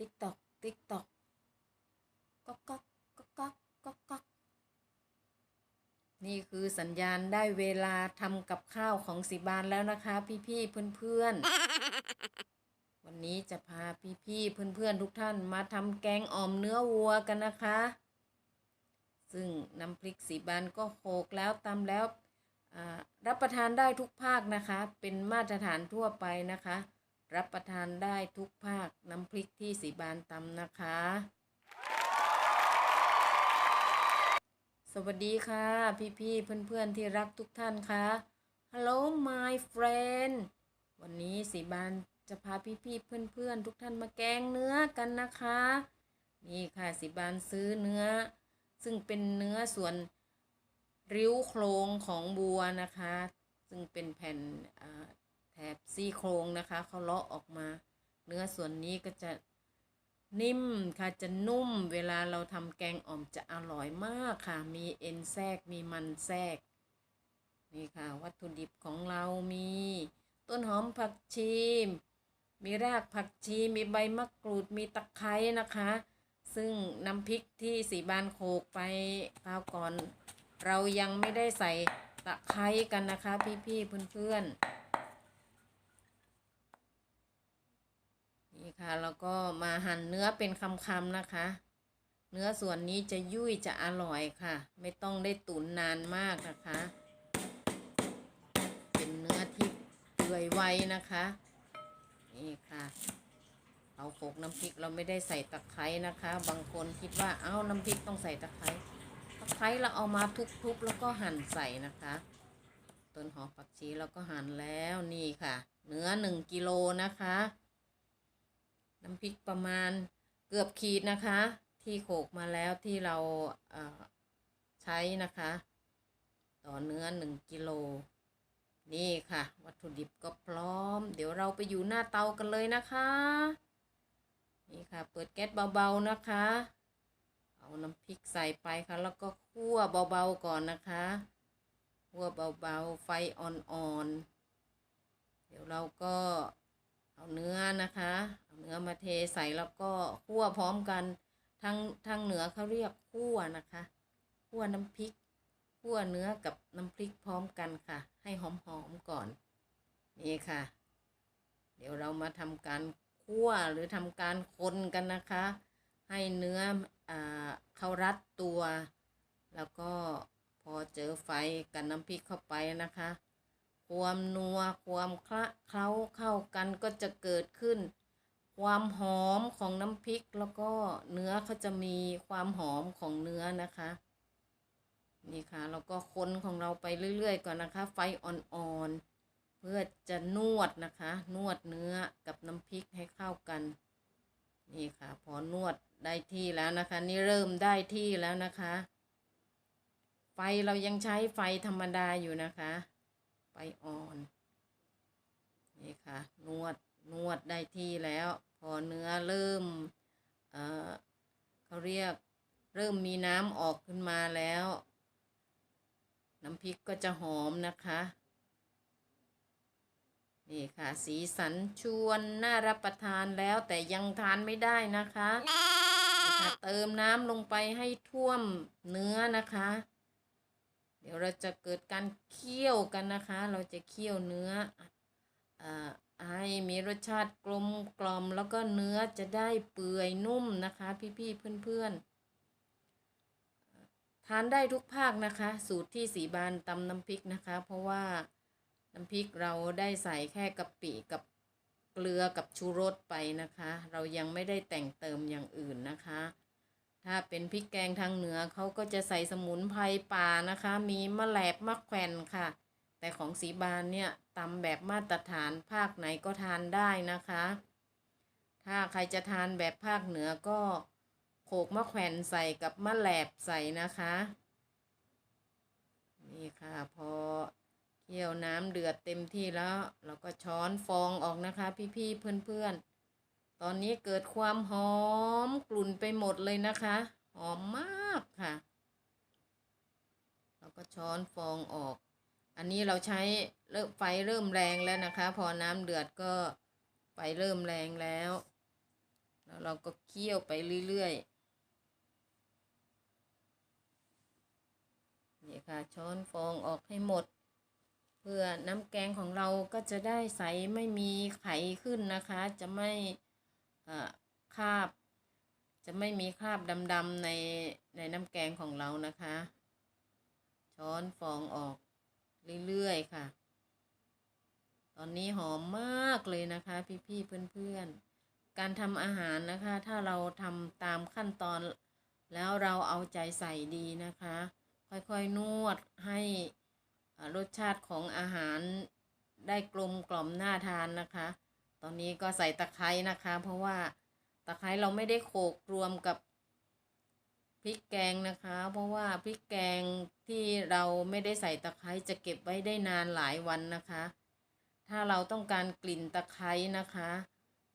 ติ๊กตอกติ๊กตอกก๊อกก๊อกก๊อกก๊อกก๊อกก๊อกนี่คือสัญญาณได้เวลาทำกับข้าวของสีบานแล้วนะคะ พี่ๆเพื่อนๆ วันนี้จะพาพี่ๆเพื่อนๆทุกท่านมาทำแกงอ่อมเนื้อวัวกันนะคะ ซึ่งน้ำพริกสีบานก็โขลกแล้วตำแล้วอ่ารับประทานได้ทุกภาคนะคะ เป็นมาตรฐานทั่วไปนะคะ รับประทานได้ทุกภาคน้ำพริกที่สีบานตำนะคะ สวัสดีค่ะ พี่ๆเพื่อนๆที่รักทุกท่านค่ะ Hello my friend วันนี้สีบานจะพาพี่ๆเพื่อนๆทุกท่านมาแกงเนื้อกันนะคะ นี่ค่ะสีบานซื้อเนื้อ ซึ่งเป็นเนื้อส่วนริ้วโครงของบัวนะคะ ซึ่งเป็นแผ่น บซี่โครงนะคะเขาเลาะออกมา เนื้อส่วนนี้ก็จะนิ่มค่ะจะนุ่มเวลาเราทำแกงอ่อมจะอร่อยมากค่ะ มีเอ็นแทรกมีมันแทรกนี่ค่ะ วัตถุดิบของเรามี ต้นหอมผักชีมีรากผักชีมีใบมะกรูดมีตะไคร้นะคะ ซึ่งน้ำพริกที่สีบานโขกไปคราวก่อน เรายังไม่ได้ใส่ตะไคร้กันนะคะ พี่ๆเพื่อนๆ นี่ค่ะแล้วก็มาหั่นเนื้อเป็นคำๆนะคะ เนื้อส่วนนี้จะยุ่ยจะอร่อยค่ะ ไม่ต้องได้ตุ๋นนานมากนะคะ เป็นเนื้อที่เปื่อยไวนะคะ นี่ค่ะเราโขกน้ำพริกเราไม่ได้ใส่ตะไคร้นะคะ บางคนคิดว่าเอ้าน้ำพริกต้องใส่ตะไคร้ตะไคร้เราเอามาทุบๆแล้วก็หั่นใส่นะคะต้นหอมผักชีเราก็หั่นแล้วนี่ค่ะ เนื้อหนึ่งกิโลนะคะ น้ำพริกประมาณเกือบขีดนะคะ ที่โขกมาแล้วที่เราใช้นะคะ ต่อเนื้อหนึ่งกิโลนี่ค่ะ วัตถุดิบก็พร้อม เดี๋ยวเราไปอยู่หน้าเตากันเลยนะคะ นี่ค่ะ เปิดแก๊สเบาๆนะคะ เอาน้ำพริกใส่ไปค่ะ แล้วก็คั่วเบาๆก่อนนะคะคั่วเบาๆไฟอ่อนๆเดี๋ยวเราก็เอาเนื้อนะคะ เอามาเทใส่แล้วก็คั่วพร้อมกันทางทางเหนือเขาเรียกคั่วนะคะคั่วน้ำพริกคั่วเนื้อกับน้ำพริกพร้อมกันค่ะ ให้หอมๆก่อน นี่ค่ะ เดี๋ยวเรามาทำการคั่วหรือทำการคนกันนะคะ ให้เนื้ออ่าเขารัดตัว แล้วก็พอเจอไฟกับน้ำพริกเข้าไปนะคะ ความนัวความคละเคล้าเข้ากันก็จะเกิดขึ้น ความหอมของน้ำพริกแล้วก็เนื้อเขาจะมีความหอมของเนื้อนะคะ นี่ค่ะแล้วก็คนของเราไปเรื่อยๆ ก่อนนะคะ ไฟอ่อนๆเพื่อจะนวดนะคะ นวดเนื้อกับน้ำพริกให้เข้ากัน นี่ค่ะ พอนวดได้ที่แล้วนะคะ นี่เริ่มได้ที่แล้วนะคะ ไฟเรายังใช้ไฟธรรมดาอยู่นะคะ ไฟอ่อน นี่ค่ะ นวดนวดได้ที่แล้ว เนื้อเริ่มเเขาเรียกเริ่มมีน้ำออกขึ้นมาแล้ว น้ำพริกก็จะหอมนะคะ นี่ค่ะ สีสันชวนน่ารับประทานแล้วแต่ยังทานไม่ได้นะคะนะคะเติมน้ำลงไปให้ท่วมเนื้อนะคะ เดี๋ยวเราจะเกิดการเคี่ยวกันนะคะ เราจะเคี่ยวเนื้ออ ให้มีรสชาติกลมกล่อมแล้วก็เนื้อจะได้เปื่อยนุ่มนะคะ พี่ๆเพื่อนๆทานได้ทุกภาคนะคะ สูตรที่สีบานตำน้ำพริกนะคะ เพราะว่าน้ำพริกเราได้ใส่แค่กะปิกับเกลือกับชูรสไปนะคะ เรายังไม่ได้แต่งเติมอย่างอื่นนะคะ ถ้าเป็นพริกแกงทางเหนือเขาก็จะใส่สมุนไพรป่านะคะ มีมะแหลบมะแขวนค่ะ แต่ของสีบานเนี่ยตำแบบมาตรฐานภาคไหนก็ทานได้นะคะ ถ้าใครจะทานแบบภาคเหนือก็โขกมะแขวนใส่กับมะแหลบใส่นะคะ นี่ค่ะพอเคี่ยวน้ำเดือดเต็มที่แล้วเราก็ช้อนฟองออกนะคะ พี่ๆเพื่อนๆ ตอนนี้เกิดความหอมกลุ่นไปหมดเลยนะคะ หอมมากค่ะ เราก็ช้อนฟองออก อันนี้เราใช้เริ่มไฟเริ่มแรงแล้วนะคะ พอน้ำเดือดก็ไฟเริ่มแรงแล้วแล้วเราก็เคี่ยวไปเรื่อยๆนี่ค่ะช้อนฟองออกให้หมด เพื่อน้ำแกงของเราก็จะได้ใสไม่มีไขขึ้นนะคะ จะไม่คาบ จะไม่มีคราบดำๆในในน้ำแกงของเรานะคะ ช้อนฟองออก เรื่อยๆค่ะ ตอนนี้หอมมากเลยนะคะ พี่ๆเพื่อนๆ การทำอาหารนะคะ ถ้าเราทำตามขั้นตอน แล้วเราเอาใจใส่ดีนะคะ ค่อยๆนวดให้อรสชาติของอาหารได้กลมกล่อมน่าทานนะคะ ตอนนี้ก็ใส่ตะไคร้นะคะ เพราะว่าตะไคร้เราไม่ได้โขลกรวมกับ พริกแกงนะคะ เพราะว่าพริกแกงที่เราไม่ได้ใส่ตะไคร้จะเก็บไว้ได้นานหลายวันนะคะ ถ้าเราต้องการกลิ่นตะไคร้นะคะ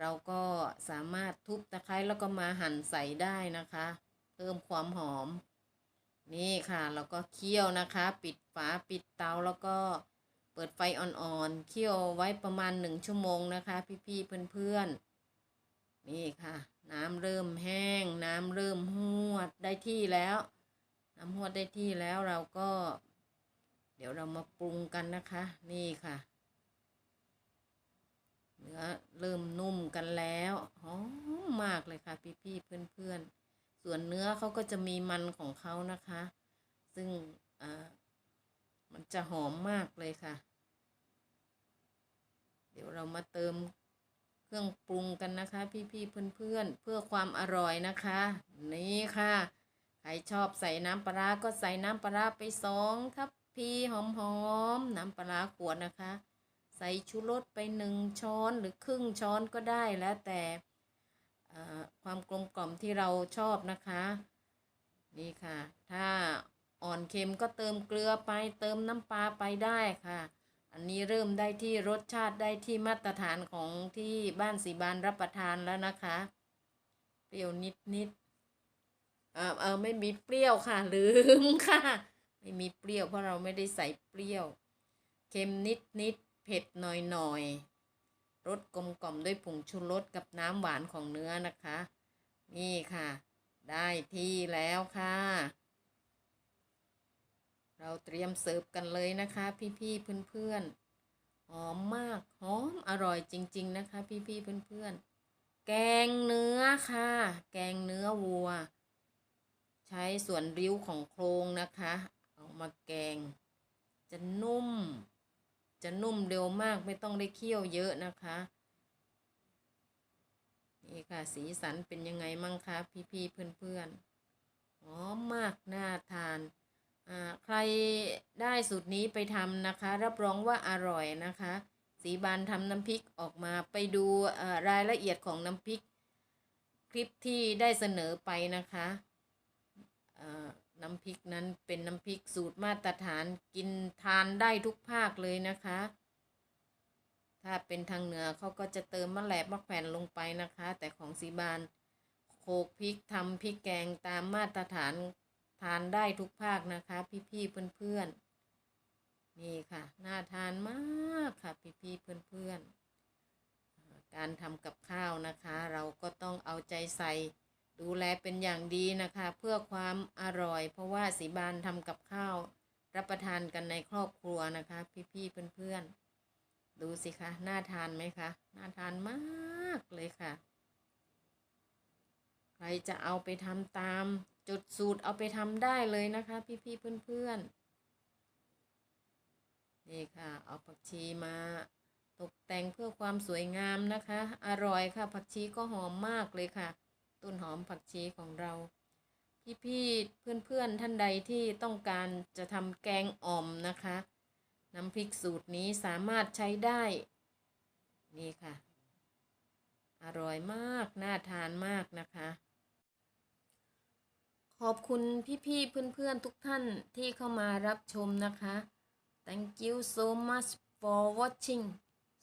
เราก็สามารถทุบตะไคร้แล้วก็มาหั่นใส่ได้นะคะ เพิ่มความหอม นี่ค่ะเราก็เคี่ยวนะคะ ปิดฝาปิดเตาแล้วก็เปิดไฟอ่อนๆเคี่ยวไว้ประมาณหนึ่งชั่วโมงนะคะ พี่ๆเพื่อนๆนี่ค่ะำเริ่มแห้ง น้ำเริ่มหวดได้ที่แล้ว น้ำหวดได้ที่แล้วเราก็ เดี๋ยวเรามาปรุงกันนะคะ นี่ค่ะ เนื้อเริ่มนุ่มกันแล้วหอมมากเลยค่ะ พี่ๆเพื่อนๆ ส่วนเนื้อเขาก็จะมีมันของเขานะคะ ซึ่งมันจะหอมมากเลยค่ะ เดี๋ยวเรามาเติม รื่องปรุงกันนะคะ พี่ๆเพื่อนๆ เพื่อความอร่อยนะคะ นี่ค่ะ ใครชอบใส่น้ำปลาก็ใส่น้ำปลาไปสองทัพพีหอมๆ น้ำปลาขวดนะคะ ใส่ชูรสไปหนึ่งช้อนหรือครึ่งช้อนก็ได้แล้วแต่ความกลมกล่อมที่เราชอบนะคะ นี่ค่ะ ถ้าอ่อนเค็มก็เติมเกลือไปเติมน้ำปลาไปได้ค่ะ อันนี้เริ่มได้ที่รสชาติได้ที่มาตรฐานของที่บ้านสีบานรับประทานแล้วนะคะ เปรี้ยวนิดนิดๆเออเออไม่มีเปรี้ยวค่ะ ลืมค่ะ ไม่มีเปรี้ยวเพราะเราไม่ได้ใส่เปรี้ยว เค็มนิดนิดๆเผ็ดหน่อยหน่อยๆรสกลมกล่อมด้วยผงชูรสกับน้ำหวานของเนื้อนะคะ นี่ค่ะ ได้ที่แล้วค่ะ เราเตรียมเสิร์ฟกันเลยนะคะ พี่ๆเพื่อนๆหอมมากหอมอร่อยจริง ๆ นะคะ พี่ๆเพื่อนๆแกงเนื้อค่ะ แกงเนื้อวัว ใช้ส่วนริ้วของโครงนะคะ เอามาแกง จะนุ่ม จะนุ่มเร็วมากไม่ต้องได้เคี่ยวเยอะนะคะนี่ค่ะสีสันเป็นยังไงมั่งคะพี่ๆเพื่อนๆหอมมากน่าทาน ใครได้สูตรนี้ไปทำนะคะ รับรองว่าอร่อยนะคะ สีบานทำน้ำพริกออกมาไปดูอ่อรายละเอียดของน้ำพริก คลิปที่ได้เสนอไปนะคะอ่อน้ำพริกนั้นเป็นน้ำพริกสูตรมาตรฐานกินทานได้ทุกภาคเลยนะคะ ถ้าเป็นทางเหนือเขาก็จะเติมมะแหลบมะแขวนลงไปนะคะ แต่ของสีบานโขกพริกทำพริกแกงตามมาตรฐาน ทานได้ทุกภาคนะคะ พี่ๆเพื่อนๆนี่ค่ะน่าทานมากค่ะพี่ๆเพื่อนๆอ่าการทำกับข้าวนะคะ เราก็ต้องเอาใจใส่ดูแลเป็นอย่างดีนะคะ เพื่อความอร่อย เพราะว่าสีบานทำกับข้าว รับประทานกันในครอบครัวนะคะ พี่ๆเพื่อนๆดูสิคะน่าทานไหมคะน่าทานมากเลยค่ะ ใครจะเอาไปทำตาม จดสูตรเอาไปทำได้เลยนะคะ พี่ๆเพื่อนๆนี่ค่ะ เอาผักชีมาตกแต่งเพื่อความสวยงามนะคะ อร่อยค่ะ ผักชีก็หอมมากเลยค่ะ ต้นหอมผักชีของเรา พี่ๆเพื่อนๆท่านใดที่ต้องการจะทำแกงอ่อมนะคะ น้ำพริกสูตรนี้สามารถใช้ได้ นี่ค่ะ อร่อยมาก น่าทานมากนะคะ ขอบคุณพี่ๆเพื่อนๆทุกท่านที่เข้ามารับชมนะคะ thank you so much for watching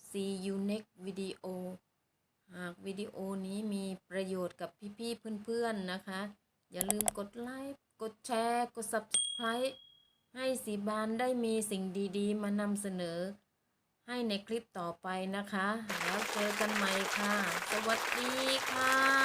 see you next video หากวิดีโอนี้มีประโยชน์กับพี่ๆเพื่อนๆนะคะ อย่าลืมกดไลค์กดแชร์ กด subscribe ให้สีบานได้มีสิ่งดีๆ มานำเสนอ ให้ในคลิปต่อไปนะคะ แล้วเจอกันใหม่ค่ะ สวัสดีค่ะ